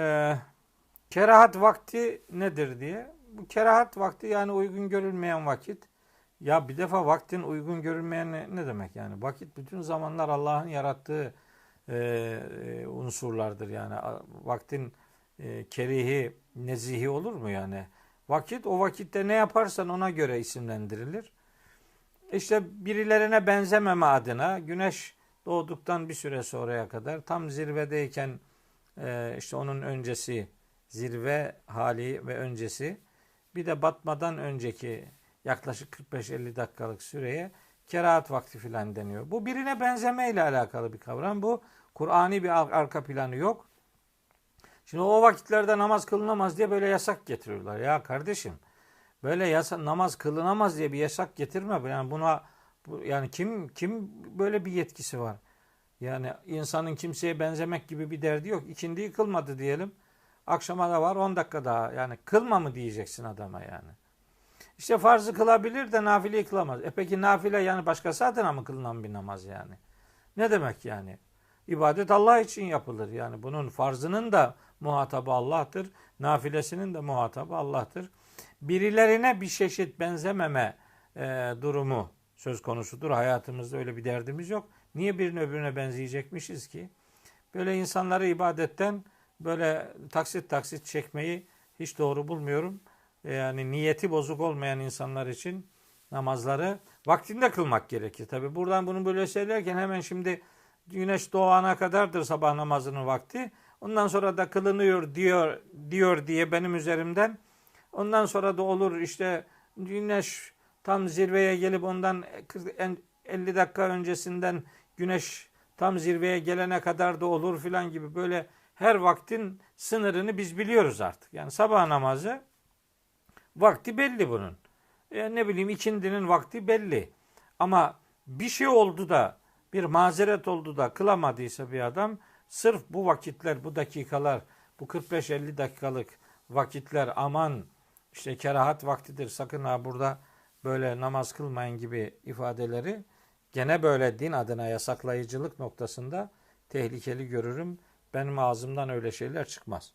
e, kerahat vakti nedir diye. Bu kerahat vakti yani uygun görülmeyen vakit. Ya bir defa vaktin uygun görülmeyen ne, demek yani? Vakit bütün zamanlar Allah'ın yarattığı e, e, unsurlardır yani. Vaktin e, kerihi, nezihi olur mu yani? Vakit o vakitte ne yaparsan ona göre isimlendirilir. İşte birilerine benzememe adına güneş doğduktan bir süre sonraya kadar tam zirvedeyken e, işte onun öncesi zirve hali ve öncesi bir de batmadan önceki yaklaşık 45-50 dakikalık süreye kerahat vakti filan deniyor. Bu birine benzeme ile alakalı bir kavram. Bu Kur'ani bir ar- arka planı yok. Şimdi o vakitlerde namaz kılınamaz diye böyle yasak getiriyorlar. Ya kardeşim böyle yasa, namaz kılınamaz diye bir yasak getirme. Yani buna bu, yani kim kim böyle bir yetkisi var? Yani insanın kimseye benzemek gibi bir derdi yok. İkindiyi kılmadı diyelim. Akşama da var 10 dakika daha. Yani kılma mı diyeceksin adama yani. İşte farzı kılabilir de nafileyi kılamaz. E peki nafile yani başkası adına mı kılınan bir namaz yani? Ne demek yani? İbadet Allah için yapılır. Yani bunun farzının da muhatabı Allah'tır. Nafilesinin de muhatabı Allah'tır. Birilerine bir çeşit benzememe e, durumu söz konusudur. Hayatımızda öyle bir derdimiz yok. Niye birine öbürüne benzeyecekmişiz ki? Böyle insanları ibadetten böyle taksit taksit çekmeyi hiç doğru bulmuyorum. E, Yani niyeti bozuk olmayan insanlar için namazları vaktinde kılmak gerekir. Tabi buradan bunu böyle söylerken hemen şimdi güneş doğana kadardır sabah namazının vakti. Ondan sonra da kılınıyor diyor diyor diye benim üzerimden. Ondan sonra da olur işte güneş tam zirveye gelip ondan 50 dakika öncesinden güneş tam zirveye gelene kadar da olur filan gibi böyle her vaktin sınırını biz biliyoruz artık. Yani sabah namazı vakti belli bunun. E, ne bileyim ikindinin vakti belli. Ama bir şey oldu da bir mazeret oldu da kılamadıysa bir adam sırf bu vakitler, bu dakikalar, bu 45-50 dakikalık vakitler aman işte kerahat vaktidir sakın ha burada böyle namaz kılmayın gibi ifadeleri gene böyle din adına yasaklayıcılık noktasında tehlikeli görürüm. Benim ağzımdan öyle şeyler çıkmaz.